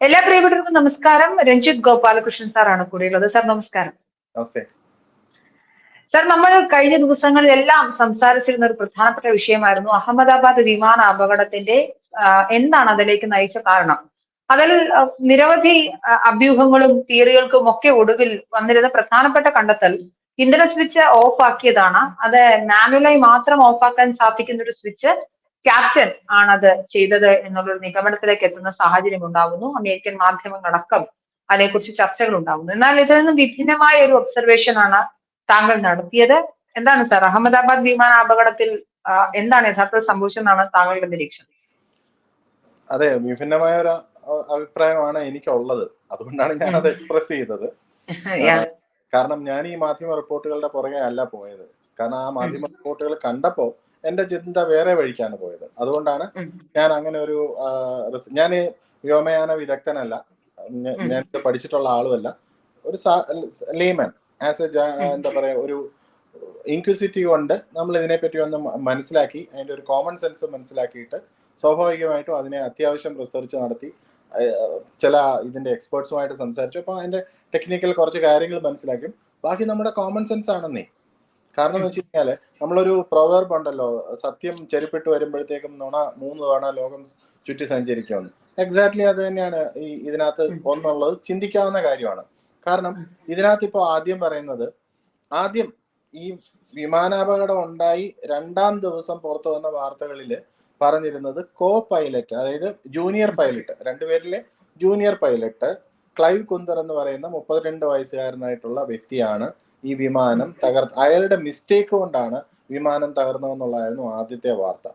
എല്ലാ പ്രിയപ്പെട്ടവർക്കും നമസ്കാരം. രഞ്ജിത് ഗോപാലകൃഷ്ണൻ സാറാണ് കൂടെയുള്ളത്. സാർ നമസ്കാരം. നമസ്തേ. സാർ നമ്മൾ കഴിഞ്ഞ ദിവസങ്ങളിലെല്ലാം സംസാരിച്ചിരുന്ന ഒരു പ്രധാനപ്പെട്ട വിഷയമായിരുന്നു അഹമ്മദാബാദ് വിമാന അപകടത്തിന്റെ എന്താണ് അതിലേക്ക് നയിച്ച കാരണം. അതിൽ നിരവധി അഭ്യൂഹങ്ങളും തിയറികൾക്കും ഒക്കെ ഒടുവിൽ വന്നിരുന്ന പ്രധാനപ്പെട്ട കണ്ടെത്തൽ ഇന്ധന സ്വിച്ച് ഓഫ് ആക്കിയതാണ്. അത് മാനുവലായി മാത്രം ഓഫ് ആക്കാൻ സാധിക്കുന്ന ഒരു സ്വിച്ച് ക്യാപ്റ്റൻ ആണത് ചെയ്തത് എന്നുള്ളൊരു നിഗമനത്തിലേക്ക് എത്തുന്ന സാഹചര്യം ഉണ്ടാകുന്നു അമേരിക്കൻ മാധ്യമങ്ങളടക്കം അതിനെക്കുറിച്ച് ചർച്ചകൾ ഉണ്ടാകുന്നു എന്നാൽ ഇതിൽ നിന്നും വിഭിന്നമായ ഒരു ഒബ്സർവേഷൻ ആണ് താങ്കൾ നടത്തിയത്. എന്താണ് സാർ അഹമ്മദാബാദ് വിമാന അപകടത്തിൽ എന്താണ് യഥാർത്ഥത്തിൽ സംഭവിച്ചതെന്നാണ് താങ്കളുടെ നിരീക്ഷണം? അതെ വിഭിന്നമായ ഒരു അഭിപ്രായമാണ് എനിക്കുള്ളത്. അതുകൊണ്ടാണ് ഞാൻ അത് എക്സ്പ്രസ് ചെയ്തത്. കാരണം ഞാൻ ഈ മാധ്യമ റിപ്പോർട്ടുകളുടെ പുറകെ അല്ല പോയത്. കാരണം ആ മാധ്യമ റിപ്പോർട്ടുകൾ കണ്ടപ്പോ എന്റെ ചിന്ത വേറെ വഴിക്കാണ് പോയത്. അതുകൊണ്ടാണ് ഞാൻ അങ്ങനെ ഒരു ഞാൻ വ്യോമയാന വിദഗ്ധനല്ല. ഞാൻ പഠിച്ചിട്ടുള്ള ആളുമല്ല. ഒരു ലേമൻ ആസ് എ എന്താ പറയാ ഒരു ഇൻക്വിസിറ്റീവ് കൊണ്ട് നമ്മൾ ഇതിനെപ്പറ്റി ഒന്ന് മനസ്സിലാക്കി അതിന്റെ ഒരു കോമൺ സെൻസ് മനസ്സിലാക്കിയിട്ട് സ്വാഭാവികമായിട്ടും അതിനെ അത്യാവശ്യം റിസർച്ച് നടത്തി ചില ഇതിന്റെ എക്സ്പേർട്സുമായിട്ട് സംസാരിച്ചു. അപ്പോൾ അതിന്റെ ടെക്നിക്കൽ കുറച്ച് കാര്യങ്ങൾ മനസ്സിലാക്കും. ബാക്കി നമ്മുടെ കോമൺ സെൻസ് ആണെന്നേ. കാരണം എന്ന് വെച്ച് കഴിഞ്ഞാൽ നമ്മളൊരു പ്രൊവേർബ് ഉണ്ടല്ലോ സത്യം ചെരുപ്പിട്ട് വരുമ്പോഴത്തേക്കും നുണ മൂന്ന് തവണ ലോകം ചുറ്റി സഞ്ചരിക്കുമെന്ന്. എക്സാക്ട്ലി അത് തന്നെയാണ് ഈ ഇതിനകത്ത് ഒന്നുള്ളത്. ചിന്തിക്കാവുന്ന കാര്യമാണ്. കാരണം ഇതിനകത്ത് ഇപ്പോൾ ആദ്യം പറയുന്നത് ആദ്യം ഈ വിമാനാപകടം ഉണ്ടായി രണ്ടാം ദിവസം പുറത്തു വന്ന വാർത്തകളിൽ പറഞ്ഞിരുന്നത് കോ പൈലറ്റ് അതായത് ജൂനിയർ പൈലറ്റ് രണ്ടുപേരിലെ ജൂനിയർ പൈലറ്റ് ക്ലൈവ് കുന്തർ എന്ന് പറയുന്ന മുപ്പത്തിരണ്ട് വയസ്സുകാരനായിട്ടുള്ള വ്യക്തിയാണ് ഈ വിമാനം തകർ അയാളുടെ മിസ്റ്റേക്ക് കൊണ്ടാണ് വിമാനം തകർന്നതെന്നുള്ളതായിരുന്നു ആദ്യത്തെ വാർത്ത.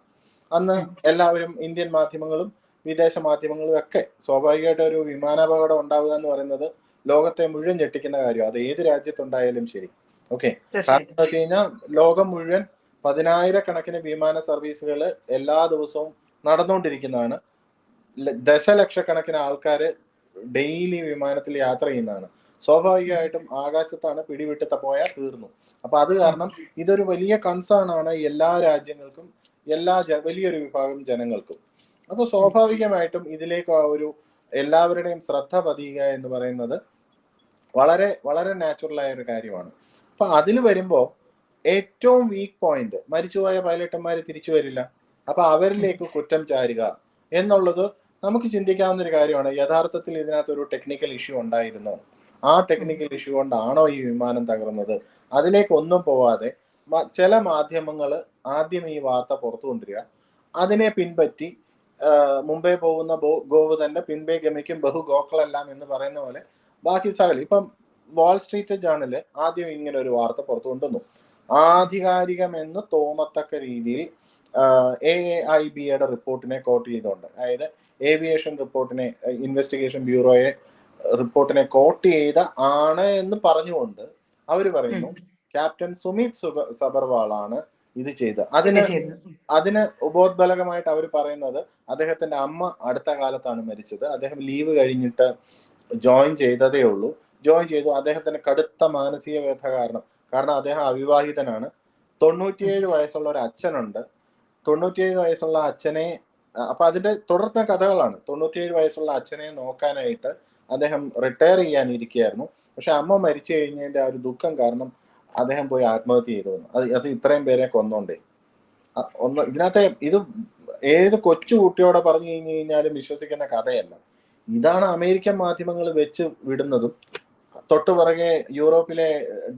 അന്ന് എല്ലാവരും ഇന്ത്യൻ മാധ്യമങ്ങളും വിദേശ മാധ്യമങ്ങളും ഒക്കെ സ്വാഭാവികമായിട്ട് ഒരു വിമാനാപകടം ഉണ്ടാവുക എന്ന് പറയുന്നത് ലോകത്തെ മുഴുവൻ ഞെട്ടിക്കുന്ന കാര്യം അത് ഏത് രാജ്യത്തുണ്ടായാലും ശരി. ഓക്കെ കാരണം എന്താ വെച്ച് കഴിഞ്ഞാൽ ലോകം മുഴുവൻ പതിനായിരക്കണക്കിന് വിമാന സർവീസുകൾ എല്ലാ ദിവസവും നടന്നുകൊണ്ടിരിക്കുന്നതാണ്. ദശലക്ഷക്കണക്കിന് ആൾക്കാർ ഡെയിലി വിമാനത്തിൽ യാത്ര ചെയ്യുന്നതാണ്. സ്വാഭാവികമായിട്ടും ആകാശത്താണ് പിടിവിട്ട് ത- പോയാൽ തീർന്നു. അപ്പൊ അത് കാരണം ഇതൊരു വലിയ കൺസേൺ ആണ് എല്ലാ രാജ്യങ്ങൾക്കും എല്ലാ വലിയൊരു വിഭാഗം ജനങ്ങൾക്കും. അപ്പൊ സ്വാഭാവികമായിട്ടും ഇതിലേക്ക് ആ ഒരു എല്ലാവരുടെയും ശ്രദ്ധ പതിയുക എന്ന് പറയുന്നത് വളരെ വളരെ നാച്ചുറൽ ആയ ഒരു കാര്യമാണ്. അപ്പൊ അതിൽ വരുമ്പോ ഏറ്റവും വീക്ക് പോയിന്റ് മരിച്ചുപോയ പൈലറ്റന്മാർ തിരിച്ചു വരില്ല. അപ്പൊ അവരിലേക്ക് കുറ്റം ചാരുക എന്നുള്ളത് നമുക്ക് ചിന്തിക്കാവുന്ന ഒരു കാര്യമാണ്. യഥാർത്ഥത്തിൽ ഇതിനകത്ത് ഒരു ടെക്നിക്കൽ ഇഷ്യൂ ഉണ്ടായിരുന്നോ. ആ ടെക്നിക്കൽ ഇഷ്യൂ കൊണ്ടാണോ ഈ വിമാനം തകർന്നത്? അതിലേക്ക് ഒന്നും പോവാതെ ചില മാധ്യമങ്ങൾ ആദ്യം ഈ വാർത്ത പുറത്തു കൊണ്ടുവരിക. അതിനെ പിൻപറ്റി മുംബൈ പോകുന്ന ഗോവ് തന്നെ പിൻപേ ഗമിക്കും ബഹു ഗോക്കളെല്ലാം എന്ന് പറയുന്ന പോലെ ബാക്കി സകല ഇപ്പം വാൾ സ്ട്രീറ്റ് ജേണൽ ആദ്യം ഇങ്ങനെ ഒരു വാർത്ത പുറത്തു കൊണ്ടുവന്നു. ആധികാരികമെന്ന് തോന്നത്തക്ക രീതിയിൽ എ എ ഐ ബിയുടെ റിപ്പോർട്ടിനെ കോട്ട് ചെയ്തുകൊണ്ട് അതായത് ഏവിയേഷൻ റിപ്പോർട്ടിനെ ഇൻവെസ്റ്റിഗേഷൻ ബ്യൂറോയെ റിപ്പോർട്ടിനെ കോട്ട് ചെയ്ത ആണ് എന്ന് പറഞ്ഞുകൊണ്ട് അവർ പറയുന്നു ക്യാപ്റ്റൻ സുമിത് സുബ- സബർവാളാണ് ഇത് ചെയ്ത് അതിന് അതിന് ഉപോദ്ബലകമായിട്ട് അവർ പറയുന്നത് അദ്ദേഹത്തിന്റെ അമ്മ അടുത്ത കാലത്താണ് മരിച്ചത്. അദ്ദേഹം ലീവ് കഴിഞ്ഞിട്ട് ജോയിൻ ചെയ്തതേ ഉള്ളൂ. ജോയിൻ ചെയ്തു. അദ്ദേഹത്തിന് കടുത്ത മാനസിക വ്യഥ കാരണം കാരണം അദ്ദേഹം അവിവാഹിതനാണ്. തൊണ്ണൂറ്റിയേഴ് വയസ്സുള്ള ഒരു അച്ഛനുണ്ട്. തൊണ്ണൂറ്റിയേഴ് വയസ്സുള്ള അച്ഛനെ അപ്പൊ അതിന്റെ തുടർന്ന കഥകളാണ്. തൊണ്ണൂറ്റിയേഴ് വയസ്സുള്ള അച്ഛനെ നോക്കാനായിട്ട് അദ്ദേഹം റിട്ടയർ ചെയ്യാനിരിക്കുകയായിരുന്നു പക്ഷെ അമ്മ മരിച്ചു കഴിഞ്ഞതിന്റെ ആ ഒരു ദുഃഖം കാരണം അദ്ദേഹം പോയി ആത്മഹത്യ ചെയ്തു. അത് അത് ഇത്രയും പേരെ കൊന്നോണ്ടേ. ഒന്ന് ഇതിനകത്തെ ഇത് ഏത് കൊച്ചു കുട്ടിയോടെ പറഞ്ഞു കഴിഞ്ഞു കഴിഞ്ഞാലും വിശ്വസിക്കുന്ന കഥയല്ല. ഇതാണ് അമേരിക്കൻ മാധ്യമങ്ങൾ വെച്ച് വിടുന്നതും തൊട്ടു പിറകെ യൂറോപ്പിലെ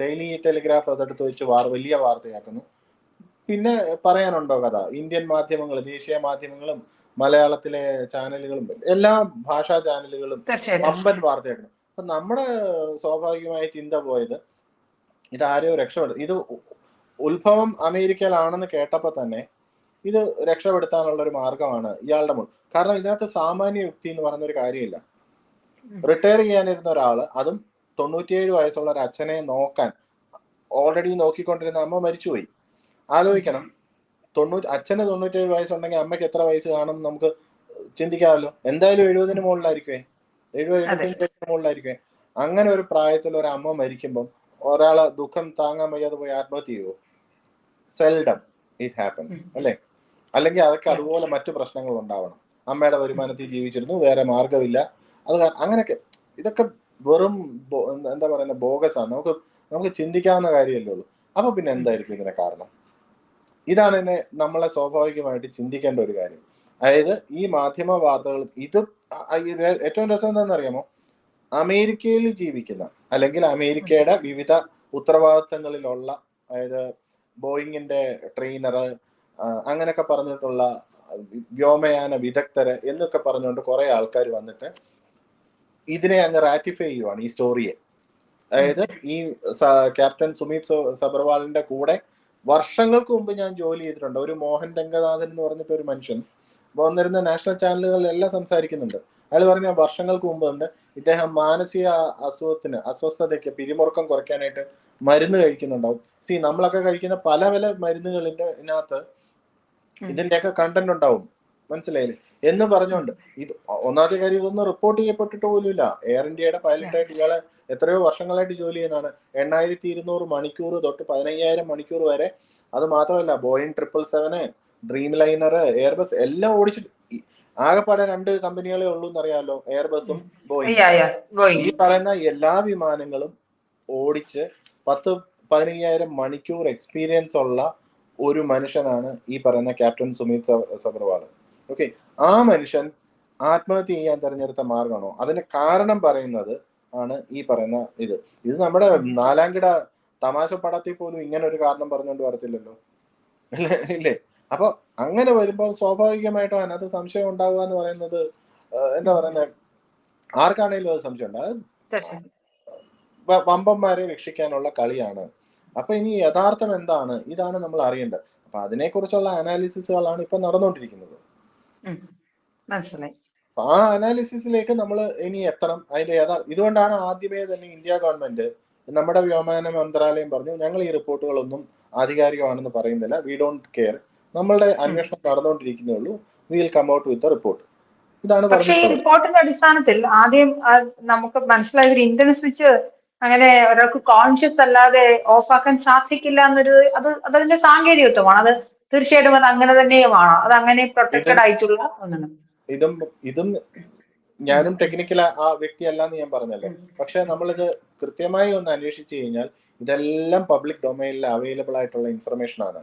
ഡെയിലി ടെലിഗ്രാഫ് അതെടുത്ത് വെച്ച് വാർ വലിയ വാർത്തയാക്കുന്നു. പിന്നെ പറയാനുണ്ടോ കഥ? ഇന്ത്യൻ മാധ്യമങ്ങൾ ദേശീയ മാധ്യമങ്ങളും മലയാളത്തിലെ ചാനലുകളും എല്ലാ ഭാഷാ ചാനലുകളും അമ്പൻ വമ്പൻ വാർത്തയാക്കണം അപ്പൊ നമ്മുടെ സ്വാഭാവികമായ ചിന്ത പോയത് ഇതാരോ രക്ഷപ്പെടും ഇത് ഉത്ഭവം അമേരിക്കയിലാണെന്ന് കേട്ടപ്പോ തന്നെ ഇത് രക്ഷപ്പെടുത്താനുള്ള ഒരു മാർഗമാണ് ഇയാളുടെ മുൻ കാരണം ഇതിനകത്ത് സാമാന്യ യുക്തി എന്ന് പറയുന്ന ഒരു കാര്യമില്ല റിട്ടയർ ചെയ്യാനിരുന്ന ഒരാൾ അതും തൊണ്ണൂറ്റിയേഴ് വയസ്സുള്ള ഒരു അച്ഛനെ നോക്കാൻ ഓൾറെഡി നോക്കിക്കൊണ്ടിരുന്ന അമ്മ മരിച്ചുപോയി. ആലോചിക്കണം. തൊണ്ണൂറ്റി അച്ഛന് തൊണ്ണൂറ്റേഴ് വയസ്സുണ്ടെങ്കിൽ അമ്മയ്ക്ക് എത്ര വയസ്സ് കാണും നമുക്ക് ചിന്തിക്കാമല്ലോ. എന്തായാലും എഴുപതിന് മുകളിലായിരിക്കുമേ എഴുപത് എഴുപത്തഞ്ച് വയസ്സിന് മുകളിലായിരിക്കുമേ അങ്ങനെ ഒരു പ്രായത്തിൽ ഒരു അമ്മ മരിക്കുമ്പം ഒരാളെ ദുഃഖം താങ്ങാൻ വയ്യാതെ പോയി ആത്മഹത്യ ചെയ്യുമോ സെൽഡം ഇറ്റ് ഹാപ്പൻസ് അല്ലേ? അല്ലെങ്കിൽ അതൊക്കെ അതുപോലെ മറ്റു പ്രശ്നങ്ങൾ ഉണ്ടാവണം. അമ്മയുടെ വരുമാനത്തിൽ ജീവിച്ചിരുന്നു വേറെ മാർഗമില്ല അത് അങ്ങനെയൊക്കെ ഇതൊക്കെ വെറും എന്താ പറയുന്ന ബോഗസ് ആണ് നമുക്ക് നമുക്ക് ചിന്തിക്കാവുന്ന കാര്യമല്ലേ ഉള്ളൂ. അപ്പൊ പിന്നെ എന്തായിരിക്കും ഇതിന് കാരണം? ഇതാണ് എന്നെ നമ്മളെ സ്വാഭാവികമായിട്ട് ചിന്തിക്കേണ്ട ഒരു കാര്യം. അതായത് ഈ മാധ്യമ വാർത്തകൾ ഇത് ഏറ്റവും രസം എന്താണെന്ന് അറിയാമോ അമേരിക്കയിൽ ജീവിക്കുന്ന അല്ലെങ്കിൽ അമേരിക്കയുടെ വിവിധ ഉത്തരവാദിത്തങ്ങളിലുള്ള അതായത് ബോയിങ്ങിന്റെ ട്രെയിനർ അങ്ങനെയൊക്കെ പറഞ്ഞിട്ടുള്ള വ്യോമയാന വിദഗ്ധര് എന്നൊക്കെ പറഞ്ഞുകൊണ്ട് കുറെ ആൾക്കാർ വന്നിട്ട് ഇതിനെ അങ്ങ് റാറ്റിഫൈ ചെയ്യുവാണ് ഈ സ്റ്റോറിയെ അതായത് ഈ ക്യാപ്റ്റൻ സുമീത് സബർവാളിന്റെ കൂടെ വർഷങ്ങൾക്ക് മുമ്പ് ഞാൻ ജോലി ചെയ്തിട്ടുണ്ട്. ഒരു മോഹൻ രംഗനാഥൻ എന്ന് പറഞ്ഞിട്ട് ഒരു മനുഷ്യൻ വന്നിരുന്ന നാഷണൽ ചാനലുകളിലെല്ലാം സംസാരിക്കുന്നുണ്ട്. അയാൾ പറഞ്ഞ വർഷങ്ങൾക്ക് മുമ്പ് ഉണ്ട്. ഇദ്ദേഹം മാനസിക അസുഖത്തിന് അസ്വസ്ഥതയ്ക്ക് പിരിമുറുക്കം കുറയ്ക്കാനായിട്ട് മരുന്ന് കഴിക്കുന്നുണ്ടാവും. സി നമ്മളൊക്കെ കഴിക്കുന്ന പല പല മരുന്നുകളിന്റെ ഇതിനകത്ത് ഇതിന്റെയൊക്കെ കണ്ടന്റ് ഉണ്ടാവും. മനസ്സിലായില്ലേ? എന്ന് പറഞ്ഞുകൊണ്ട്. ഇത് ഒന്നാമത്തെ കാര്യം ഇതൊന്നും റിപ്പോർട്ട് ചെയ്യപ്പെട്ടിട്ട് ഇല്ല എയർ ഇന്ത്യയുടെ പൈലറ്റായിട്ട് ഇയാളെ എത്രയോ വർഷങ്ങളായിട്ട് ജോലി ചെയ്യുന്നതാണ് എണ്ണായിരത്തി ഇരുന്നൂറ് മണിക്കൂർ തൊട്ട് പതിനയ്യായിരം മണിക്കൂർ വരെ അത് മാത്രമല്ല Boeing triple seven dream liner Airbus എല്ലാം ഓടിച്ചിട്ട് ആകെപ്പാടെ രണ്ട് കമ്പനികളെ ഉള്ളൂ എന്നറിയാമല്ലോ എയർബസും ബോയിങ്. Going. ഈ പറയുന്ന എല്ലാ വിമാനങ്ങളും ഓടിച്ച് പത്ത് പതിനയ്യായിരം മണിക്കൂർ എക്സ്പീരിയൻസ് ഉള്ള ഒരു മനുഷ്യനാണ് ഈ പറയുന്ന ക്യാപ്റ്റൻ സുമിത് സബർവാൾ ഓക്കെ ആ മനുഷ്യൻ ആത്മഹത്യ ചെയ്യാൻ തെരഞ്ഞെടുത്ത മാർഗമാണോ അതിന്റെ കാരണം പറയുന്നത് ആണ് ഈ പറയുന്ന ഇത്. ഇത് നമ്മുടെ നാലാംകിട തമാശ പടത്തിൽ പോലും ഇങ്ങനെ ഒരു കാരണം പറഞ്ഞുകൊണ്ട് വരത്തില്ലല്ലോ. ഇല്ലേ? അപ്പൊ അങ്ങനെ വരുമ്പോൾ സ്വാഭാവികമായിട്ടും അതിനകത്ത് സംശയം ഉണ്ടാവുക എന്ന് പറയുന്നത് എന്താ പറയുന്നത് ആർക്കാണേലും അത് സംശയം ഉണ്ടാകും വമ്പന്മാരെ രക്ഷിക്കാനുള്ള കളിയാണ്. അപ്പൊ ഇനി യഥാർത്ഥം എന്താണ്? ഇതാണ് നമ്മൾ അറിയേണ്ടത്. അപ്പൊ അതിനെക്കുറിച്ചുള്ള അനാലിസിസുകളാണ് ഇപ്പൊ നടന്നുകൊണ്ടിരിക്കുന്നത്. മനസ്സിലായി. ആ അനാലിസിസിലേക്ക് നമ്മൾ ഇനി എത്തണം. അതിന്റെ യഥാർത്ഥ ഇതുകൊണ്ടാണ് ആദ്യമേ തന്നെ ഇന്ത്യ ഗവൺമെന്റ് നമ്മുടെ വ്യോമയാന മന്ത്രാലയം പറഞ്ഞു ഞങ്ങൾ ഈ റിപ്പോർട്ടുകളൊന്നും ആധികാരികമാണെന്ന് പറയുന്നില്ല. വി ഡോണ്ട് കെയർ നമ്മളുടെ അന്വേഷണം നടന്നുകൊണ്ടിരിക്കുന്നേ ഉള്ളൂ. Will come out with report ഇതാണ് പക്ഷേ ഈ റിപ്പോർട്ടിന്റെ അടിസ്ഥാനത്തിൽ ആദ്യം നമുക്ക് മനസ്സിലായ ഒരു ഇന്റർനെറ്റ് സ്വിച്ച് അങ്ങനെ ഒരാൾക്ക് കോൺഷ്യസ് അല്ലാതെ ഓഫാക്കാൻ സാധിക്കില്ല എന്നൊരു അത് അതതിന്റെ സാങ്കേതികത്വമാണ്. അത് തീർച്ചയായിട്ടും അത് അങ്ങനെ തന്നെയുമാണ്. അത് അങ്ങനെ പ്രൊട്ടക്റ്റഡ് ആയിട്ടുള്ള ഒന്നാണ്. ഇതും ഇതും ഞാനും ടെക്നിക്കൽ ആ വ്യക്തിയല്ല എന്ന് ഞാൻ പറഞ്ഞല്ലോ. പക്ഷെ നമ്മളിത് കൃത്യമായി ഒന്ന് അന്വേഷിച്ചു കഴിഞ്ഞാൽ ഇതെല്ലാം പബ്ലിക് ഡൊമൈനിൽ അവൈലബിൾ ആയിട്ടുള്ള ഇൻഫർമേഷൻ ആണ്.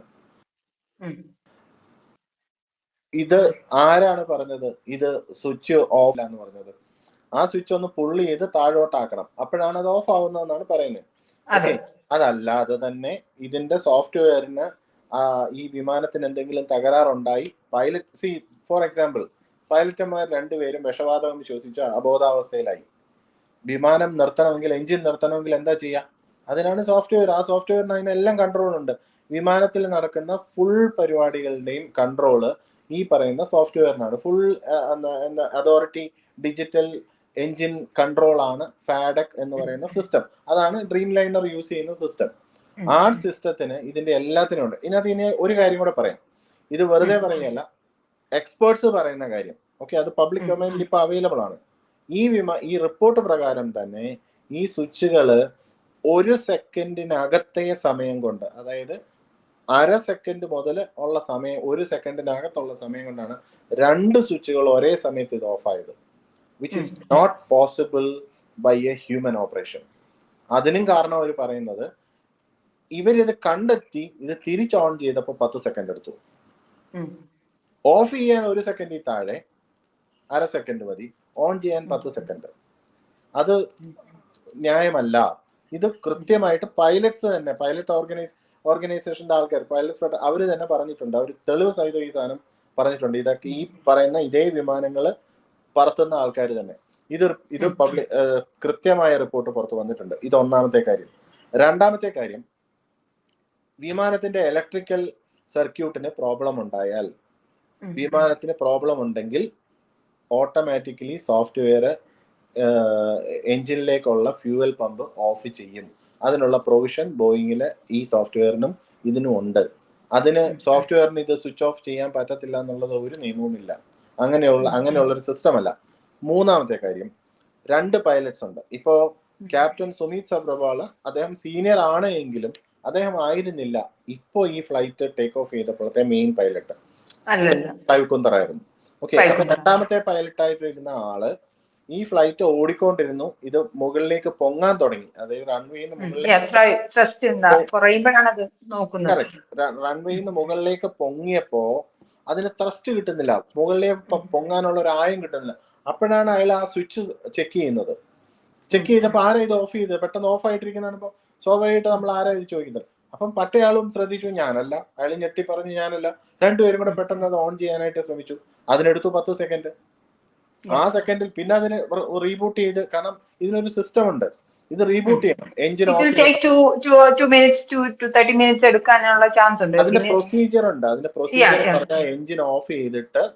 ഇത് ആരാണ് പറഞ്ഞത്? ഇത് സ്വിച്ച് ഓഫ് എന്ന് പറഞ്ഞത്. ആ സ്വിച്ച് ഒന്ന് പുള്ളി ചെയ്ത് താഴോട്ടാക്കണം. അപ്പോഴാണ് അത് ഓഫ് ആവുന്നതെന്നാണ് പറയുന്നത്. അതെ. അതല്ലാതെ തന്നെ ഇതിന്റെ സോഫ്റ്റ്വെയറിന് ഈ വിമാനത്തിന് എന്തെങ്കിലും തകരാറുണ്ടായി പൈലറ്റ് സി ഫോർ എക്സാമ്പിൾ പൈലറ്റുമാർ രണ്ടുപേരും വിഷവാതകം ശ്വസിച്ച അബോധാവസ്ഥയിലായി. വിമാനം നിർത്തണമെങ്കിൽ എഞ്ചിൻ നിർത്തണമെങ്കിൽ എന്താ ചെയ്യുക അതിനാണ് സോഫ്റ്റ്വെയർ. ആ സോഫ്റ്റ്വെയറിന് അതിനെല്ലാം കൺട്രോൾ ഉണ്ട് വിമാനത്തിൽ നടക്കുന്ന ഫുൾ പരിപാടികളുടെയും കൺട്രോൾ ഈ പറയുന്ന സോഫ്റ്റ്വെയറിനാണ്. Full authority digital engine control ആണ് ഫാഡക് എന്ന് പറയുന്ന സിസ്റ്റം അതാണ് ഡ്രീം ലൈനർ യൂസ് ചെയ്യുന്ന സിസ്റ്റം ആ സിസ്റ്റത്തിന് ഇതിന്റെ എല്ലാത്തിനും ഉണ്ട്. ഇതിനകത്ത് ഇനി ഒരു കാര്യം കൂടെ പറയാം. ഇത് വെറുതെ. പറയുകയല്ല. എക്സ്പേർട്സ് പറയുന്ന കാര്യം. ഓക്കെ അത് പബ്ലിക് ഡൊമൈനിൽ ഇപ്പൊ അവൈലബിൾ ആണ്. ഈ വിമ ഈ റിപ്പോർട്ട് പ്രകാരം തന്നെ ഈ സ്വിച്ചുകൾ ഒരു സെക്കൻഡിനകത്തെ സമയം കൊണ്ട് അതായത് അര സെക്കൻഡ് മുതൽ ഉള്ള സമയം ഒരു സെക്കൻഡിനകത്തുള്ള സമയം കൊണ്ടാണ് രണ്ട് സ്വിച്ചുകൾ ഒരേ സമയത്ത് ഇത് ഓഫ് ആയത് which is not possible by a human operation അതിനും കാരണം അവർ പറയുന്നത് ഇവരിത് കണ്ടെത്തി ഇത് തിരിച്ച് ഓൺ ചെയ്തപ്പോൾ പത്ത് സെക്കൻഡ് എടുത്തു. ഓഫ് ചെയ്യാൻ ഒരു സെക്കൻഡിൽ താഴെ അര സെക്കൻഡ് മതി. ഓൺ ചെയ്യാൻ പത്ത് സെക്കൻഡ് അത് ന്യായമല്ല. ഇത് കൃത്യമായിട്ട് പൈലറ്റ്സ് തന്നെ പൈലറ്റ് ഓർഗനൈസ് ഓർഗനൈസേഷന്റെ ആൾക്കാർ പൈലറ്റ്സ് അവർ തന്നെ പറഞ്ഞിട്ടുണ്ട്. അവർ തെളിവ് സഹിതം ഈ സാധനം പറഞ്ഞിട്ടുണ്ട്. ഇതൊക്കെ ഈ പറയുന്ന ഇതേ വിമാനങ്ങൾ പറത്തുന്ന ആൾക്കാർ തന്നെ. ഇത് ഇത് പബ്ലിക് കൃത്യമായ റിപ്പോർട്ട് പുറത്ത് വന്നിട്ടുണ്ട്. ഇത് ഒന്നാമത്തെ കാര്യം. രണ്ടാമത്തെ കാര്യം വിമാനത്തിന്റെ ഇലക്ട്രിക്കൽ സർക്യൂട്ടിന് പ്രോബ്ലം ഉണ്ടായാൽ. വിമാനത്തിന് പ്രോബ്ലം ഉണ്ടെങ്കിൽ ഓട്ടോമാറ്റിക്കലി സോഫ്റ്റ്വെയർ എഞ്ചിനിലേക്കുള്ള ഫ്യൂവൽ പമ്പ് ഓഫ് ചെയ്യും. അതിനുള്ള പ്രൊവിഷൻ ബോയിങ്ങിലെ ഈ സോഫ്റ്റ്വെയറിനും ഇതിനും ഉണ്ട്. അതിന് സോഫ്റ്റ്വെയറിന് ഇത് സ്വിച്ച് ഓഫ് ചെയ്യാൻ പറ്റത്തില്ല എന്നുള്ളത് ഒരു നിയമവുമില്ല. അങ്ങനെയുള്ള അങ്ങനെയുള്ള ഒരു സിസ്റ്റം അല്ല മൂന്നാമത്തെ കാര്യം രണ്ട് പൈലറ്റ്സ് ഉണ്ട്. ഇപ്പോ ക്യാപ്റ്റൻ സുമീത് സബ്രവാൾ അദ്ദേഹം സീനിയർ ആണ് എങ്കിലും അദ്ദേഹം ആയിരുന്നില്ല. ഇപ്പോ ഈ ഫ്ലൈറ്റ് ടേക്ക് ഓഫ് ചെയ്തപ്പോഴത്തെ മെയിൻ പൈലറ്റ് അല്ലല്ല ക്ലൈവ് കുന്തറായിരുന്നു ഓക്കെ. രണ്ടാമത്തെ പൈലറ്റ് ആയിട്ട് ഇരുന്ന ആൾ ഈ ഫ്ലൈറ്റ് ഓടിക്കൊണ്ടിരുന്നു. ഇത് മുകളിലേക്ക് പൊങ്ങാൻ തുടങ്ങി. അതായത് അത് നോക്കുന്നത്. റൺവേന്ന് മുകളിലേക്ക് പൊങ്ങിയപ്പോ അതിന് ത്രസ്റ്റ് കിട്ടുന്നില്ല. മുകളിലേക്ക് പൊങ്ങാനുള്ള ഒരു ആയം കിട്ടുന്നില്ല. അപ്പോഴാണ് അയാൾ ആ സ്വിച്ച് ചെക്ക് ചെയ്യുന്നത്. ചെക്ക് ചെയ്തപ്പോ ആരാ ഇത് ഓഫ് ചെയ്തത്? പെട്ടെന്ന് ഓഫ് ആയിട്ടിരിക്കുന്നതാണ് ഇപ്പൊ സ്വാഭാവികമായിട്ട് നമ്മൾ ആരാ ഇത് ചോദിക്കുന്നത്? അപ്പം മറ്റേയാളും ശ്രദ്ധിച്ചു. ഞാനല്ല. അയാൾ ഞെട്ടി പറഞ്ഞു ഞാനല്ല. രണ്ടുപേരും കൂടെ പെട്ടെന്ന് അത് ഓൺ ചെയ്യാനായിട്ട് ശ്രമിച്ചു. അതിനെടുത്തു പത്ത് സെക്കൻഡ് ആ സെക്കൻഡിൽ പിന്നെ അതിന് റീബൂട്ട് ചെയ്ത് കാരണം ഇതിനൊരു സിസ്റ്റം ഉണ്ട്. ഇത് റീബൂട്ട് ചെയ്യണം. എഞ്ചിൻ എടുക്കാനുള്ള ചാൻസ് ഉണ്ട്. അതിന്റെ പ്രൊസീജിയർ ഉണ്ട്. അതിന്റെ പ്രൊസീജിയർ. എഞ്ചിൻ ഓഫ് ചെയ്തിട്ട്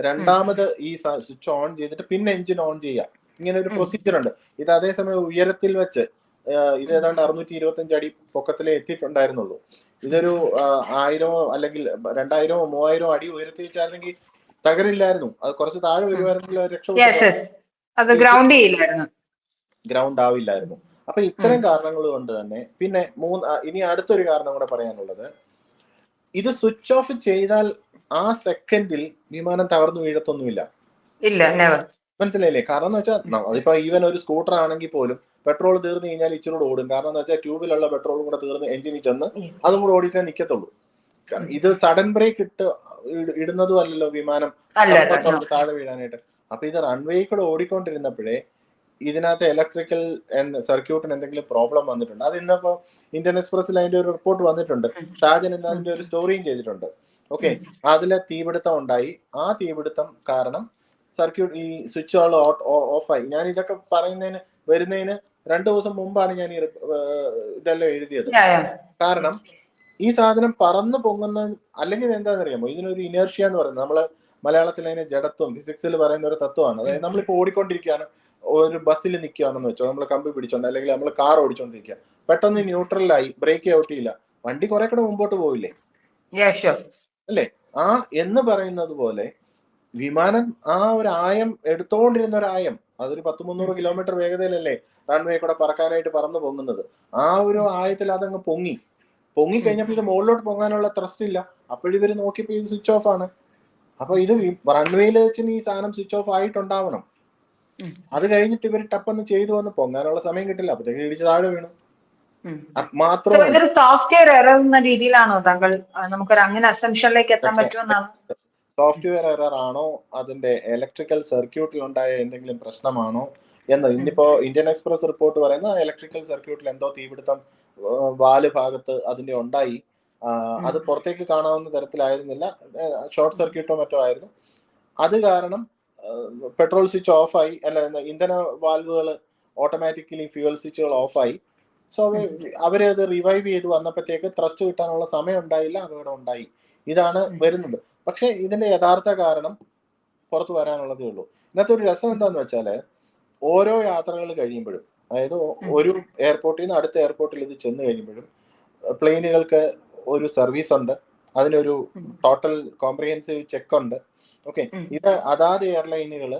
രണ്ടാമത് ഈ സ്വിച്ച് ഓൺ ചെയ്തിട്ട് പിന്നെ എഞ്ചിൻ ഓൺ ചെയ്യാം. ഇങ്ങനെ ഒരു. പ്രൊസീജിയർ ഉണ്ട്. ഇത് അതേസമയം ഉയരത്തിൽ വെച്ച് ഇത് ഏതാണ്ട് അറുന്നൂറ്റി ഇരുപത്തി അഞ്ച് അടി പൊക്കത്തിലേ എത്തിയിട്ടുണ്ടായിരുന്നുള്ളൂ. ഇതൊരു ആയിരമോ അല്ലെങ്കിൽ രണ്ടായിരമോ മൂവായിരമോ അടി ഉയരത്തിൽ വെച്ചായിരുന്നെങ്കിൽ തകരില്ലായിരുന്നു. അത് കുറച്ച് താഴെ വരുമായിരുന്നെങ്കിൽ രക്ഷപ്പെട്ടു അത് ഗ്രൗണ്ട് ചെയ്യില്ലായിരുന്നു. ഗ്രൗണ്ട് ആവില്ലായിരുന്നു. അപ്പൊ ഇത്തരം കാരണങ്ങൾ കൊണ്ട് തന്നെ പിന്നെ മൂന്ന് ഇനി അടുത്തൊരു കാരണം കൂടെ പറയാനുള്ളത്. ഇത് സ്വിച്ച് ഓഫ് ചെയ്താൽ ആ സെക്കൻഡിൽ വിമാനം തകർന്നു വീഴത്തൊന്നുമില്ല. മനസ്സിലായില്ലേ? കാരണം എന്ന് വെച്ചാൽ അതിപ്പോ ഈവൻ ഒരു സ്കൂട്ടർ ആണെങ്കിൽ പോലും പെട്രോൾ തീർന്നു കഴിഞ്ഞാൽ ഇച്ചിരി കൂടെ ഓടും. കാരണം എന്താ വെച്ചാൽ ട്യൂബിലുള്ള പെട്രോളും കൂടെ തീർന്ന് എഞ്ചിനിൽ ചെന്ന് അതും കൂടെ ഓടിക്കാൻ നിൽക്കത്തുള്ളൂ ഇത് സഡൻ ബ്രേക്ക് ഇട്ട് ഇട- ഇടുന്നതും അല്ലല്ലോ വിമാനം. താഴെ വീഴാനായിട്ട്. അപ്പൊ ഇത് റൺവേ കൂടെ ഓടിക്കൊണ്ടിരുന്നപ്പോഴേ ഇതിനകത്ത് ഇലക്ട്രിക്കൽ സർക്യൂട്ടിന് എന്തെങ്കിലും പ്രോബ്ലം വന്നിട്ടുണ്ട്. അത് ഇന്നിപ്പോ ഇന്ത്യൻ എക്സ്പ്രസിൽ അതിന്റെ ഒരു റിപ്പോർട്ട് വന്നിട്ടുണ്ട്. ഷാജൻ ഇന്ന് അതിന്റെ ഒരു സ്റ്റോറിയും ചെയ്തിട്ടുണ്ട്. ഓക്കെ അതിലെ തീപിടുത്തം ഉണ്ടായി. ആ തീപിടുത്തം കാരണം സർക്യൂട്ട് ഈ സ്വിച്ച് ഓഫായി ഞാൻ ഇതൊക്കെ പറയുന്നതിന് വരുന്നതിന് രണ്ടു ദിവസം മുമ്പാണ് ഞാൻ ഈ ഇതെല്ലാം എഴുതിയത്. കാരണം ഈ സാധനം പറന്നു പൊങ്ങുന്ന അല്ലെങ്കിൽ എന്താണെന്നറിയാമോ? ഇതിനൊരു ഇനേർഷ്യ എന്ന് പറയുന്നത് നമ്മൾ മലയാളത്തിൽ അതിനെ ജഡത്വം ഫിസിക്സിൽ പറയുന്ന ഒരു തത്വമാണ്. അതായത് നമ്മളിപ്പോ ഓടിക്കൊണ്ടിരിക്കുകയാണ് ഒരു ബസ്സിൽ നിൽക്കുകയാണെന്ന് വെച്ചോ നമ്മൾ കമ്പി പിടിച്ചോണ്ട് അല്ലെങ്കിൽ നമ്മൾ കാർ ഓടിച്ചോണ്ടിരിക്കുക. പെട്ടെന്ന് ന്യൂട്രലായി ബ്രേക്ക് ഔട്ട് ചെയ്യില്ല വണ്ടി കുറെ കൂടെ മുമ്പോട്ട് പോവില്ലേ? അല്ലേ? ആ എന്ന് പറയുന്നത് പോലെ വിമാനം ആ ഒരു ആയം എടുത്തോണ്ടിരുന്ന ഒരു ആയം അതൊരു പത്ത് മുന്നൂറ് കിലോമീറ്റർ വേഗതയിലല്ലേ റൺവേ കൂടെ പറക്കാനായിട്ട് പറന്നു പൊങ്ങുന്നത്. ആ ഒരു ആയത്തിൽ അതങ്ങ് പൊങ്ങി. പൊങ്ങി കഴിഞ്ഞപ്പോൾ ഇത് മുകളിലോട്ട് പൊങ്ങാനുള്ള ത്രസ്റ്റ് ഇല്ല. അപ്പോഴിവര് നോക്കിയപ്പോ ഇത് സ്വിച്ച് ഓഫ് ആണ്. അപ്പൊ ഇത് റൺവേയിൽ വെച്ച് ഈ സാധനം സ്വിച്ച് ഓഫ് ആയിട്ടുണ്ടാവണം. അത് കഴിഞ്ഞിട്ട് ഇവർ ടപ്പൊന്ന് ചെയ്തു വന്ന് പൊങ്ങാനുള്ള സമയം കിട്ടില്ല. അപ്പത്തേക്ക് ഇടിച്ച് താഴെ വീണു. മാത്രം മാത്രമല്ല സോഫ്റ്റ്വെയർ എറർ എന്ന രീതിയിലാണോ താങ്കൾ? നമുക്ക് നമുക്കൊരു അങ്ങനെ അസംഷനിലേക്ക് എത്താൻ പറ്റുമെന്നാണ്? സോഫ്റ്റ്വെയർ എറർ ആണോ അതിന്റെ ഇലക്ട്രിക്കൽ സർക്യൂട്ടിൽ ഉണ്ടായ എന്തെങ്കിലും പ്രശ്നമാണോ? എന്ന് ഇന്നിപ്പോ ഇന്ത്യൻ എക്സ്പ്രസ് റിപ്പോർട്ട് പറയുന്ന ഇലക്ട്രിക്കൽ സർക്യൂട്ടിൽ എന്തോ തീപിടുത്തം വാൽ ഭാഗത്ത് അതിന്റെ ഉണ്ടായി. അത് പുറത്തേക്ക് കാണാവുന്ന തരത്തിലായിരുന്നില്ല. ഷോർട്ട് സർക്യൂട്ടോ മറ്റോ ആയിരുന്നു. അത് കാരണം പെട്രോൾ സ്വിച്ച് ഓഫായി അല്ല ഇന്ധന വാൽവുകൾ ഓട്ടോമാറ്റിക്കലി ഫ്യൂവൽ സ്വിച്ചുകൾ ഓഫായി സോ അവരെ അത് റിവൈവ് ചെയ്ത് വന്നപ്പോഴത്തേക്ക് ത്രസ്റ്റ് കിട്ടാനുള്ള സമയം ഉണ്ടായില്ല. അപകടം ഉണ്ടായി. ഇതാണ് വരുന്നത്. പക്ഷെ ഇതിന്റെ യഥാർത്ഥ കാരണം പുറത്തു വരാനുള്ളതേ ഉള്ളൂ. ഇന്നത്തെ ഒരു രസം എന്താന്ന് വെച്ചാൽ ഓരോ യാത്രകൾ കഴിയുമ്പോഴും അതായത് ഒരു എയർപോർട്ടിൽ നിന്ന് അടുത്ത എയർപോർട്ടിൽ ഇത് ചെന്ന് കഴിയുമ്പോഴും പ്ലെയിനുകൾക്ക് ഒരു സർവീസ് ഉണ്ട്. അതിനൊരു ടോട്ടൽ കോംപ്രിഹെൻസീവ് ചെക്ക് ഉണ്ട്. ഓക്കെ ഇത് അതാത് എയർലൈനുകൾ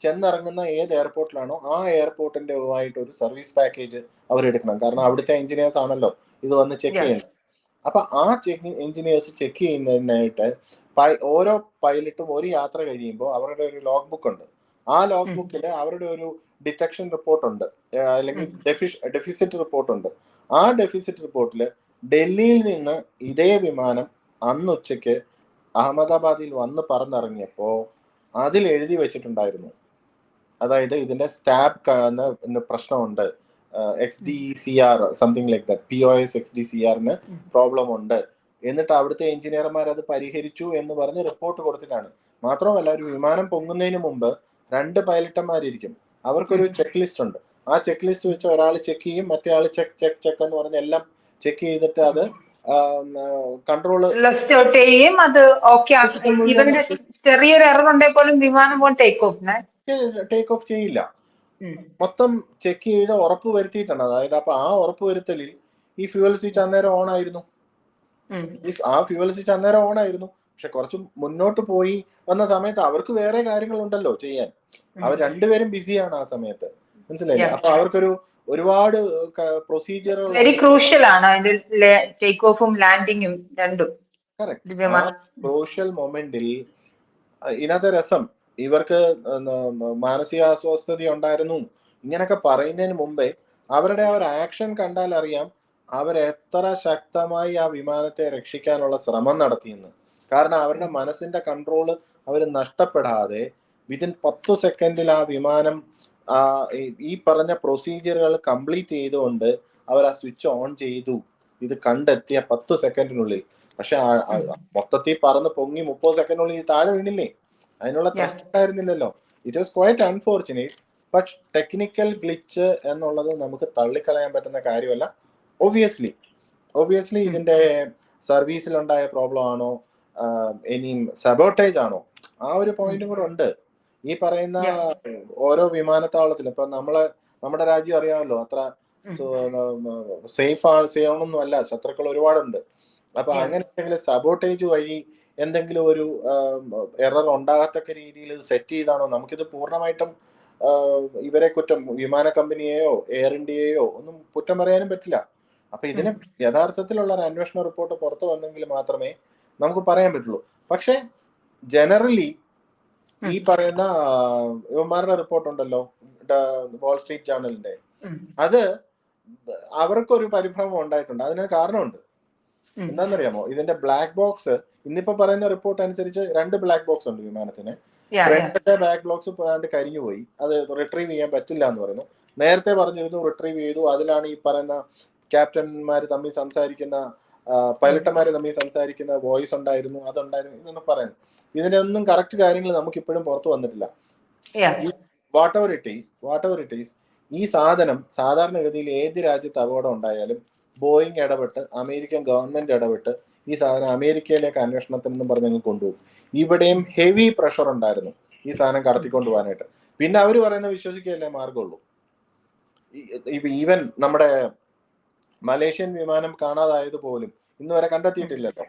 ചെന്നിറങ്ങുന്ന ഏത് എയർപോർട്ടിലാണോ ആ എയർപോർട്ടിന്റെ ആയിട്ട് ഒരു സർവീസ് പാക്കേജ് അവർ എടുക്കണം. കാരണം അവിടുത്തെ എഞ്ചിനീയേഴ്സ് ആണല്ലോ ഇത് വന്ന് ചെക്ക്. ചെയ്യണം. അപ്പൊ ആ ചെക്ക് എഞ്ചിനീയേഴ്സ് ചെക്ക് ചെയ്യുന്നതിനായിട്ട് ഓരോ പൈലറ്റും ഒരു യാത്ര കഴിയുമ്പോൾ അവരുടെ ഒരു ലോഗ് ബുക്ക് ഉണ്ട്. ആ ലോഗ്. ബുക്കിൽ അവരുടെ ഒരു ഡിറ്റക്ഷൻ റിപ്പോർട്ട് ഉണ്ട്. അല്ലെങ്കിൽ. ഡെഫിസിറ്റ് റിപ്പോർട്ട് ഉണ്ട്. ആ ഡെഫിസിറ്റ് റിപ്പോർട്ടിൽ ഡൽഹിയിൽ നിന്ന് ഇതേ വിമാനം അന്ന് ഉച്ചയ്ക്ക് അഹമ്മദാബാദിൽ വന്ന് പറന്നിറങ്ങിയപ്പോൾ അതിൽ എഴുതി വെച്ചിട്ടുണ്ടായിരുന്നു. അതായത് ഇതിന്റെ സ്റ്റാബ് പ്രശ്നമുണ്ട്. X D C R something like that P O S X D C ആറിന്. പ്രോബ്ലം ഉണ്ട്. എന്നിട്ട് അവിടുത്തെ എഞ്ചിനീയർമാർ അത് പരിഹരിച്ചു എന്ന് പറഞ്ഞ് റിപ്പോർട്ട് കൊടുത്തിട്ടാണ്. മാത്രമല്ല ഒരു വിമാനം പൊങ്ങുന്നതിന് മുമ്പ് രണ്ട് പൈലറ്റന്മാരിരിക്കും. അവർക്കൊരു ചെക്ക് ലിസ്റ്റ് ഉണ്ട്. ആ ചെക്ക് ലിസ്റ്റ് വെച്ച് ഒരാൾ ചെക്ക് ചെയ്യും മറ്റേ ആൾ ചെക്ക് ചെക്ക് ചെക്ക് എന്ന് പറഞ്ഞ് എല്ലാം ചെക്ക് ചെയ്തിട്ട് അത് കൺട്രോൾ ചെയ്യും അത് ഓക്കെ ചെറിയൊരു എറർ ഉണ്ടെങ്കിൽ പോലും വിമാനം പോകാൻ ടേക്ക് ഓഫ് ടേക്ക് ഓഫ് ചെയ്യില്ല. മൊത്തം ചെക്ക് ചെയ്ത് ഉറപ്പ് വരുത്തിയിട്ടാണ്. അതായത് അപ്പൊ ആ ഉറപ്പ് വരുത്തലിൽ ഈ ഫ്യൂവൽ സ്വിച്ച് അന്നേരം ഓൺ ആയിരുന്നു. ആ ഫ്യൂവൽ സ്വിച്ച് അന്നേരം ഓൺ ആയിരുന്നു. പക്ഷെ കുറച്ച് മുന്നോട്ട് പോയി വന്ന സമയത്ത് അവർക്ക് വേറെ കാര്യങ്ങളുണ്ടല്ലോ ചെയ്യാൻ. അവർ രണ്ടുപേരും ബിസിയാണ് ആ സമയത്ത്. മനസ്സിലായില്ലേ. അപ്പൊ അവർക്കൊരു ഒരുപാട് പ്രൊസീജിയറുകൾ വെരി ക്രൂഷ്യൽ ആണ് അതിന്റെ ടേക്ക് ഓഫും ലാൻഡിങ്ങും രണ്ടും. ക്രൂഷ്യൽ മൊമെന്റിൽ ഇതിനകത്തെ രസം. ഇവർക്ക് മാനസികാസ്വസ്ഥത മാനസിക അസ്വസ്ഥത ഉണ്ടായിരുന്നു ഇങ്ങനൊക്കെ പറയുന്നതിന് മുമ്പേ അവരുടെ ആ ഒരു ആക്ഷൻ കണ്ടാൽ അറിയാം. അവർ എത്ര ശക്തമായി ആ വിമാനത്തെ രക്ഷിക്കാനുള്ള ശ്രമം നടത്തിയെന്ന്. കാരണം അവരുടെ മനസ്സിന്റെ കൺട്രോൾ അവർ നഷ്ടപ്പെടാതെ വിതിൻ പത്ത് സെക്കൻഡിൽ ആ വിമാനം ആ ഈ- പറഞ്ഞ പ്രൊസീജിയറുകൾ കംപ്ലീറ്റ് ചെയ്തുകൊണ്ട് അവർ ആ സ്വിച്ച് ഓൺ ചെയ്തു. ഇത് കണ്ടെത്തിയ പത്ത് സെക്കൻഡിനുള്ളിൽ പക്ഷെ മൊത്തത്തിൽ പറന്ന് പൊങ്ങി മുപ്പത് സെക്കൻഡിനുള്ളിൽ താഴെ വീണില്ലേ? അതിനുള്ള. Test ഉണ്ടായിരുന്നില്ലല്ലോ. It was quite unfortunate but technical glitch എന്നുള്ളത് നമുക്ക് തള്ളിക്കളയാൻ പറ്റുന്ന കാര്യമല്ല. Obviously obviously Hmm. ഇതിന്റെ സർവീസിലുണ്ടായ പ്രോബ്ലം ആണോ ഇനിയും സബോട്ടേജ് ആണോ ആ ഒരു പോയിന്റും കൂടെ ഉണ്ട്. ഈ പറയുന്ന ഓരോ വിമാനത്താവളത്തിൽ ഇപ്പൊ നമ്മളെ നമ്മുടെ രാജ്യം അറിയാമല്ലോ. അത്ര ഉം. സേഫ് ആണ് ചെയ്യണമെന്നൊന്നും അല്ല ശത്രുക്കൾ ഒരുപാടുണ്ട്. അപ്പൊ. അങ്ങനെ സബോട്ടേജ് വഴി എന്തെങ്കിലും ഒരു എറർ ഉണ്ടാകത്തക്ക രീതിയിൽ ഇത് സെറ്റ് ചെയ്താണോ? നമുക്കിത് പൂർണമായിട്ടും ഇവരെ കുറ്റം വിമാന കമ്പനിയെയോ എയർ ഇന്ത്യയെയോ ഒന്നും കുറ്റം പറയാനും പറ്റില്ല. അപ്പൊ ഇതിന് യഥാർത്ഥത്തിലുള്ള ഒരു അന്വേഷണ റിപ്പോർട്ട് പുറത്തു വന്നെങ്കിൽ മാത്രമേ നമുക്ക് പറയാൻ പറ്റുള്ളൂ. പക്ഷെ ജനറലി ഈ പറയുന്ന ഇവന്മാരുടെ റിപ്പോർട്ട് ഉണ്ടല്ലോ വാൾ സ്ട്രീറ്റ് ജേണലിന്റെ അത് അവർക്കൊരു പരിഭ്രമം ഉണ്ടായിട്ടുണ്ട്. അതിന് കാരണമുണ്ട്. എന്താണെന്നറിയാമോ? ഇതിന്റെ ബ്ലാക്ക് ബോക്സ് ഇന്നിപ്പോ പറയുന്ന റിപ്പോർട്ട് അനുസരിച്ച് രണ്ട് ബ്ലാക്ക് ബോക്സ് ഉണ്ട് വിമാനത്തിന്. രണ്ടത്തെ ബ്ലാക്ക് ബോക്സ് പോയാണ്ട് കരിഞ്ഞുപോയി. അത് റിട്രീവ് ചെയ്യാൻ പറ്റില്ല എന്ന് പറയുന്നു. നേരത്തെ പറഞ്ഞിരുന്നു റിട്രീവ് ചെയ്തു. അതിലാണ് ഈ പറയുന്ന ക്യാപ്റ്റന്മാർ തമ്മിൽ സംസാരിക്കുന്ന പൈലറ്റുമാർ തമ്മിൽ സംസാരിക്കുന്ന വോയിസ് ഉണ്ടായിരുന്നു അതുണ്ടായിരുന്നു ഇതൊന്നും പറയുന്നു. ഇതിന്റെ ഒന്നും കറക്റ്റ് കാര്യങ്ങൾ നമുക്ക് ഇപ്പോഴും പുറത്തു വന്നിട്ടില്ല. Whatever it is whatever it is ഈ സാധനം സാധാരണഗതിയിൽ ഏത് രാജ്യത്ത് അപകടം ഉണ്ടായാലും ബോയിങ് ഇടപെട്ട് അമേരിക്കൻ ഗവൺമെന്റ് ഇടപെട്ട് ഈ സാധനം അമേരിക്കയിലേക്ക് അന്വേഷണത്തിൽ നിന്നും പറഞ്ഞ് അങ്ങ് കൊണ്ടുപോകും. ഇവിടെയും ഹെവി പ്രഷർ ഉണ്ടായിരുന്നു ഈ സാധനം കടത്തിക്കൊണ്ട് പോകാനായിട്ട്. പിന്നെ അവർ പറയുന്ന വിശ്വസിക്കുകയല്ലേ മാർഗമുള്ളൂ ഈവൻ നമ്മുടെ മലേഷ്യൻ വിമാനം കാണാതായത് പോലും ഇന്ന് വരെ കണ്ടെത്തിയിട്ടില്ലല്ലോ.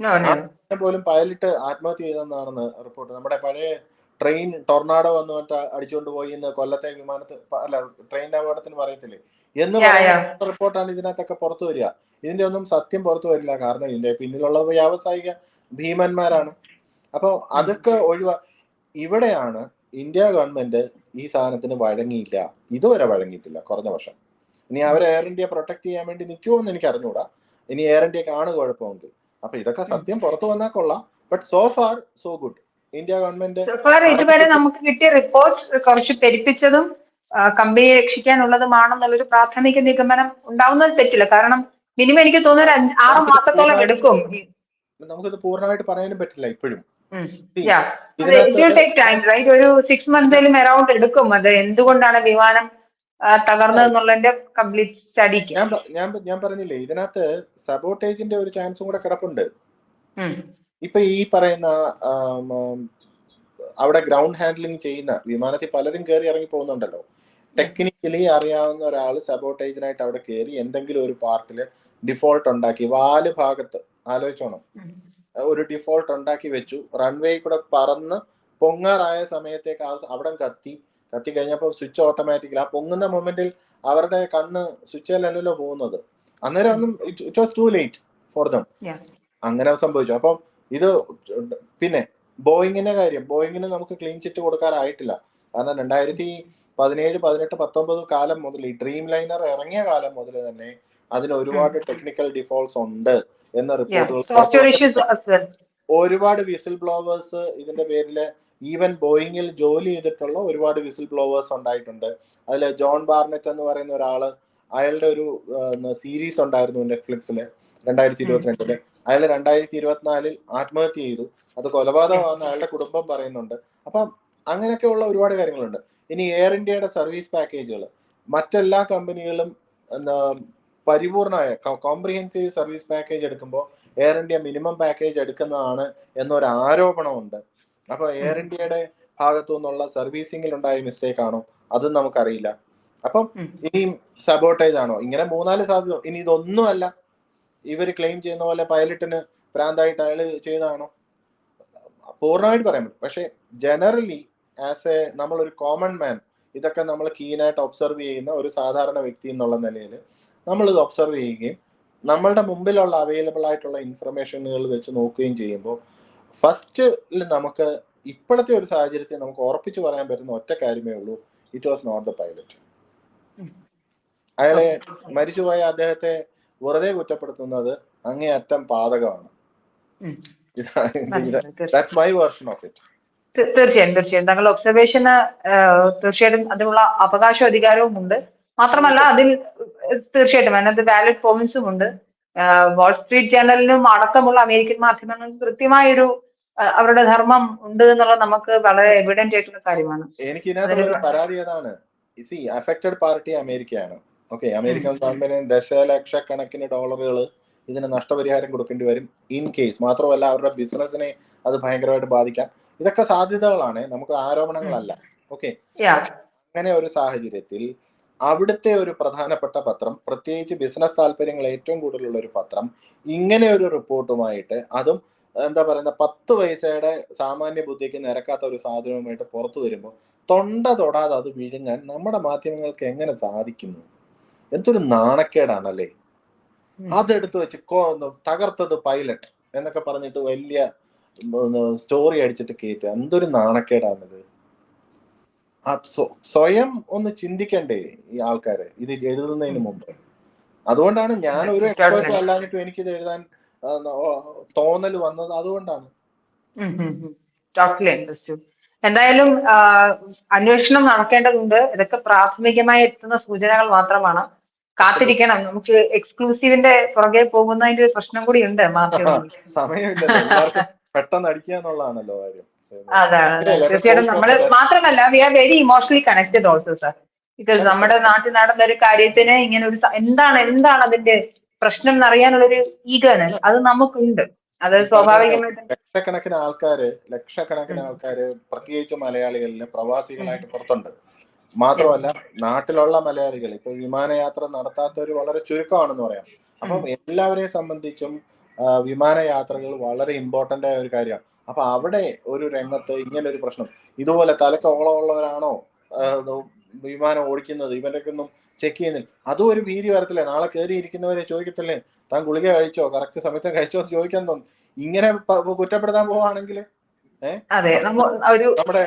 no. പോലും പൈലറ്റ് ആത്മഹത്യ ചെയ്തെന്നാണെന്ന് റിപ്പോർട്ട്. നമ്മുടെ പഴയ ട്രെയിൻ ടൊർണാഡോ വന്നിട്ട് അടിച്ചുകൊണ്ട് പോയി എന്ന് കൊല്ലത്തെ വിമാനത്തിൽ അല്ല ട്രെയിൻ അപകടത്തിന് പറയത്തില്ലേ? എന്ന് പറയുന്ന റിപ്പോർട്ടാണ് ഇതിനകത്തൊക്കെ പുറത്തു വരിക. ഇതിന്റെ ഒന്നും സത്യം പുറത്തു വരില്ല. കാരണം ഇതിന്റെ പിന്നിലുള്ള വ്യാവസായിക ഭീമന്മാരാണ്. അപ്പോൾ അതൊക്കെ ഒഴിവാ ഇവിടെയാണ് ഇന്ത്യ ഗവൺമെന്റ് ഈ സാധനത്തിന് വഴങ്ങിയില്ല. ഇതുവരെ വഴങ്ങിയിട്ടില്ല. കുറഞ്ഞ വർഷം. ഇനി അവർ എയർ ഇന്ത്യ പ്രൊട്ടക്ട് ചെയ്യാൻ വേണ്ടി നിൽക്കുമോ എന്ന് എനിക്ക് അറിഞ്ഞുകൂടാ ഇനി എയർ ഇന്ത്യ ഇന്ത്യക്കാണ് കുഴപ്പമെങ്കിൽ. അപ്പൊ ഇതൊക്കെ സത്യം പുറത്തു വന്നാൽ കൊള്ളാം. But so far so good India government ഇതുവരെ നമുക്ക് കിട്ടിയ റിപ്പോർട്ട് കുറച്ച് പെരുപ്പിച്ചതും കമ്പനിയെ രക്ഷിക്കാനുള്ളതുമാണെന്നുള്ളൊരു പ്രാഥമിക നിഗമനം ഉണ്ടാവുന്നത് തെറ്റില്ല. കാരണം മിനിമം എനിക്ക് തോന്നുന്നു ഒരു ആറ് മാസത്തോളം എടുക്കും. നമുക്കിത് പൂർണമായിട്ട് പറയാനും പറ്റില്ല ഇപ്പോഴും? ഒരു സിക്സ് മന്ത്സിലും അറൌണ്ട് എടുക്കും. അത് എന്തുകൊണ്ടാണ് വിമാനം ആ, തകർന്നതെന്നുള്ളതിന്റെ കംപ്ലീറ്റ് സ്റ്റഡിക്ക് ഞാൻ ഞാൻ പറഞ്ഞില്ലേ ഇതിനകത്ത് സബോട്ടേജിന്റെ ഒരു ചാൻസും കൂടെ കിടപ്പുണ്ട്. ഇപ്പൊ ഈ പറയുന്ന അവിടെ ഗ്രൗണ്ട് ഹാൻഡ്ലിംഗ് ചെയ്യുന്ന വിമാനത്തിൽ പലരും കയറി ഇറങ്ങി പോകുന്നുണ്ടല്ലോ. ടെക്നിക്കലി അറിയാവുന്ന ഒരാൾ സബോട്ടേജിനായിട്ട് അവിടെ കയറി എന്തെങ്കിലും ഒരു പാർട്ടിൽ ഡിഫോൾട്ട് ഉണ്ടാക്കി വാൽ ഭാഗത്ത് ആലോചിച്ചോണം. ഒരു ഡിഫോൾട്ട് ഉണ്ടാക്കി വെച്ചു റൺവേ കൂടെ പറന്ന് പൊങ്ങാറായ സമയത്തേക്ക് ആ അവിടെ കത്തി. കത്തി കഴിഞ്ഞപ്പോൾ സ്വിച്ച് ഓട്ടോമാറ്റിക്കൽ ആ പൊങ്ങുന്ന മൊമെന്റിൽ അവരുടെ കണ്ണ് സ്വിച്ചിലല്ലല്ലോ പോകുന്നത്. അന്നേരം ഒന്നും it was too late for them. അങ്ങനെ സംഭവിച്ചു. അപ്പം ഇത് പിന്നെ ബോയിങ്ങിന്റെ കാര്യം. ബോയിങ്ങിന് നമുക്ക് ക്ലീൻ ചിറ്റ് കൊടുക്കാറായിട്ടില്ല. കാരണം രണ്ടായിരത്തി പതിനേഴ് പതിനെട്ട് പത്തൊമ്പത് കാലം മുതൽ ഈ ഡ്രീം ലൈനർ ഇറങ്ങിയ കാലം മുതൽ തന്നെ അതിന് ഒരുപാട് ടെക്നിക്കൽ ഡിഫോൾട്ട്സ് ഉണ്ട് എന്ന റിപ്പോർട്ടുകൾ ഒരുപാട് വിസിൽ ബ്ലോവേഴ്സ് ഇതിന്റെ പേരിൽ ഈവൻ ബോയിങ്ങിൽ ജോലി ചെയ്തിട്ടുള്ള ഒരുപാട് വിസിൽ ബ്ലോവേഴ്സ് ഉണ്ടായിട്ടുണ്ട്. അതിൽ ജോൺ ബാർനെറ്റ് എന്ന് പറയുന്ന ഒരാൾ അയാളുടെ ഒരു സീരീസ് ഉണ്ടായിരുന്നു നെറ്റ്ഫ്ലിക്സിൽ രണ്ടായിരത്തി ഇരുപത്തിരണ്ടിൽ അയാൾ രണ്ടായിരത്തി ഇരുപത്തിനാലിൽ ആത്മഹത്യ ചെയ്തു. അത് കൊലപാതകമാണെന്ന് അയാളുടെ കുടുംബം പറയുന്നുണ്ട്. അപ്പം അങ്ങനെയൊക്കെയുള്ള ഒരുപാട് കാര്യങ്ങളുണ്ട്. ഇനി എയർ ഇന്ത്യയുടെ സർവീസ് പാക്കേജുകൾ മറ്റെല്ലാ കമ്പനികളും പരിപൂർണമായ കോംപ്രിഹെൻസീവ് സർവീസ് പാക്കേജ് എടുക്കുമ്പോൾ എയർ ഇന്ത്യ മിനിമം പാക്കേജ് എടുക്കുന്നതാണ് എന്നൊരു ആരോപണമുണ്ട് അപ്പൊ എയർ ഇന്ത്യയുടെ ഭാഗത്തു നിന്നുള്ള സർവീസിംഗിൽ ഉണ്ടായ മിസ്റ്റേക്ക് ആണോ അതും നമുക്കറിയില്ല. അപ്പം ഇനി സബോട്ടേജ് ആണോ? ഇങ്ങനെ മൂന്നാൽ സാധ്യത ഇനി ഇതൊന്നും അല്ല. ഇവർ ക്ലെയിം ചെയ്യുന്ന പോലെ പൈലറ്റിന് ഭ്രാന്തായിട്ട് അയാൾ ചെയ്തതാണോ? പൂർണമായിട്ട് പറയാൻ പറ്റും. പക്ഷെ ജനറലി ആസ് എ നമ്മളൊരു കോമൺ മാൻ ഇതൊക്കെ നമ്മൾ കീനായിട്ട് ഒബ്സർവ് ചെയ്യുന്ന ഒരു സാധാരണ വ്യക്തി എന്നുള്ള നിലയിൽ നമ്മളിത് ഒബ്സർവ് ചെയ്യുകയും നമ്മളുടെ മുമ്പിലുള്ള അവൈലബിൾ ആയിട്ടുള്ള ഇൻഫർമേഷനുകൾ വെച്ച് നോക്കുകയും ചെയ്യുമ്പോൾ ഫസ്റ്റിൽ നമുക്ക് ഇപ്പോഴത്തെ ഒരു സാഹചര്യത്തിൽ നമുക്ക് ഉറപ്പിച്ചു പറയാൻ പറ്റുന്ന ഒറ്റ കാര്യമേ ഉള്ളൂ. It was not the pilot. അയാളെ മരിച്ചുപോയ അദ്ദേഹത്തെ വെറുതെ കുറ്റപ്പെടുത്തുന്നത് അങ്ങേയറ്റം പാതകമാണ്. That's my version of it തീർച്ചയായും തീർച്ചയായും. താങ്കളുടെ ഒബ്സർവേഷന് തീർച്ചയായിട്ടും അതിനുള്ള അവകാശവും അധികാരവും ഉണ്ട് മാത്രമല്ല അതിൽ തീർച്ചയായിട്ടും അതിനകത്ത് വാലിഡ് പോയിന്റ്സും ഉണ്ട് വാൾ സ്ട്രീറ്റ് ജേർണലിനും അടക്കമുള്ള അമേരിക്കൻ മാധ്യമങ്ങൾക്ക് കൃത്യമായൊരു അവരുടെ ധർമ്മം ഉണ്ട് എന്നുള്ളത് നമുക്ക് വളരെ എവിഡന്റ് ആയിട്ടുള്ള കാര്യമാണ്. എനിക്ക് ഇതിനകത്തുള്ള പരാതി ഏതാണ്? സി അഫക്റ്റഡ് പാർട്ടി അമേരിക്കയാണ്. ഓക്കെ അമേരിക്കൻ ഗവൺമെന്റിന് ദശലക്ഷക്കണക്കിന് ഡോളറുകൾ ഇതിന് നഷ്ടപരിഹാരം കൊടുക്കേണ്ടി വരും ഇൻ കേസ് മാത്രമല്ല അവരുടെ ബിസിനസ്സിനെ അത് ഭയങ്കരമായിട്ട് ബാധിക്കാം. ഇതൊക്കെ സാധ്യതകളാണ്. നമുക്ക് ആരോപണങ്ങളല്ല. ഓക്കെ അങ്ങനെ ഒരു സാഹചര്യത്തിൽ അവിടുത്തെ ഒരു പ്രധാനപ്പെട്ട പത്രം പ്രത്യേകിച്ച് ബിസിനസ് താല്പര്യങ്ങൾ ഏറ്റവും കൂടുതലുള്ള ഒരു പത്രം ഇങ്ങനെ ഒരു റിപ്പോർട്ടുമായിട്ട് അതും എന്താ പറയുന്ന പത്ത് പൈസയുടെ സാമാന്യ ബുദ്ധിക്ക് നിരക്കാത്ത ഒരു സാധനവുമായിട്ട് പുറത്തു വരുമ്പോൾ തൊണ്ട തൊടാതെ അത് വിഴുങ്ങാൻ നമ്മുടെ മാധ്യമങ്ങൾക്ക് എങ്ങനെ സാധിക്കുന്നു? എന്തൊരു നാണക്കേടാണല്ലേ. അതെടുത്ത് വെച്ച് കൊ- തകർത്തത് പൈലറ്റ് എന്നൊക്കെ പറഞ്ഞിട്ട് വലിയ സ്റ്റോറി അടിച്ചിട്ട് കയറ്റുക എന്തൊരു നാണക്കേടാണിത്. സ്വയം ഒന്ന് ചിന്തിക്കണ്ടേ ഈ ആൾക്കാര്. ഇത് എഴുതുന്നതിന് മുമ്പ്. അതുകൊണ്ടാണ് ഞാൻ ഒരു എക്സ്പേർട്ടും എനിക്ക് ഇത് എഴുതാൻ തോന്നൽ വന്നത് അതുകൊണ്ടാണ്. എന്തായാലും അന്വേഷണം നടക്കേണ്ടതുണ്ട്. ഇതൊക്കെ പ്രാഥമികമായി എത്തുന്ന സൂചനകൾ മാത്രമാണ്. കാത്തിരിക്കണം. നമുക്ക് എക്സ്ക്ലൂസീവിന്റെ പുറകെ പോകുന്നതിന്റെ ഒരു പ്രശ്നം കൂടി ഉണ്ട് മാത്രം സമയമില്ല പെട്ടെന്ന് അടിക്കുക എന്നുള്ളതാണല്ലോ കാര്യം. അതാണ് തീർച്ചയായിട്ടും മാത്രമല്ല we are very emotionally connected also sir because നമ്മുടെ നാട്ടിൽ നടന്ന ഒരു കാര്യത്തിന് ഇങ്ങനെ ഒരു എന്താണ് എന്താണ് അതിന്റെ പ്രശ്നം എന്നറിയാനുള്ളൊരു ഒരു ഈഗർനെസ് അത് നമുക്കുണ്ട്. അത് സ്വാഭാവികമായിട്ടും ലക്ഷക്കണക്കിന് ആൾക്കാര് ലക്ഷക്കണക്കിന്. ആൾക്കാര് പ്രത്യേകിച്ച് മലയാളികളിൽ പ്രവാസികളായിട്ട് പുറത്തുണ്ട്. മാത്രമല്ല നാട്ടിലുള്ള മലയാളികൾ ഇപ്പൊ വിമാനയാത്ര നടത്താത്തവർ വളരെ ചുരുക്കമാണെന്ന് പറയാം. അപ്പം എല്ലാവരെയും സംബന്ധിച്ചും വിമാനയാത്രകൾ വളരെ ഇമ്പോർട്ടന്റ് ആയ ഒരു കാര്യമാണ്. അപ്പൊ അവിടെ ഒരു രംഗത്ത് ഇങ്ങനെ ഒരു പ്രശ്നം. ഇതുപോലെ തലക്കോളമുള്ളവരാണോ വിമാനം ഓടിക്കുന്നത്? ഇവരൊക്കെ ഒന്നും ചെക്ക് ചെയ്യുന്നില്ല. അതും ഒരു ഭീതി വരത്തില്ലേ? നാളെ കയറിയിരിക്കുന്നവരെ ചോദിക്കത്തില്ലേ? താൻ ഗുളിക കഴിച്ചോ? കറക്റ്റ് സമയത്ത് കഴിച്ചോ എന്ന് ചോദിക്കാൻ തോന്നും. ഇങ്ങനെ കുറ്റപ്പെടുത്താൻ പോവാണെങ്കിൽ നമ്മുടെ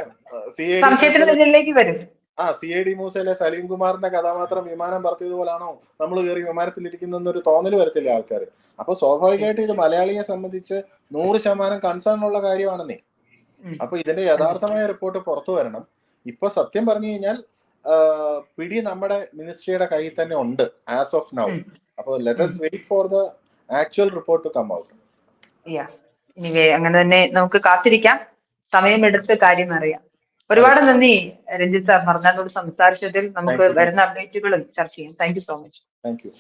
ആ സി ഐ ഡി മൂസയിലെ സലീം കുമാറിന്റെ കഥാപാത്രം വിമാനം പറത്തിയതുപോലാണോ നമ്മൾ കയറി വിമാനത്തിൽ ഇരിക്കുന്നൊരു തോന്നൽ വരത്തില്ല ആൾക്കാർ അപ്പൊ സ്വാഭാവികമായിട്ട് ഇത് മലയാളിയെ സംബന്ധിച്ച് നൂറ് ശതമാനം കൺസേൺ ഉള്ള കാര്യമാണെന്നേ. അപ്പൊ ഇതിന്റെ യഥാർത്ഥമായ റിപ്പോർട്ട് പുറത്തു വരണം. ഇപ്പൊ സത്യം പറഞ്ഞു കഴിഞ്ഞാൽ പിടി നമ്മുടെ മിനിസ്ട്രിയുടെ കയ്യിൽ തന്നെ ഉണ്ട് ആസ് ഓഫ് നൗ. അപ്പൊ let's wait for the actual report to come out അങ്ങനെ തന്നെ നമുക്ക് കാത്തിരിക്കാം. സമയമെടുത്ത് കാര്യം അറിയാം. ഒരുപാട് നന്ദി രഞ്ജിത്ത് സാർ. പറഞ്ഞതിനോട് സംസാരിച്ചതിൽ നമുക്ക് വരുന്ന അപ്ഡേറ്റുകളും ചർച്ച ചെയ്യാം. Thank you so much thank you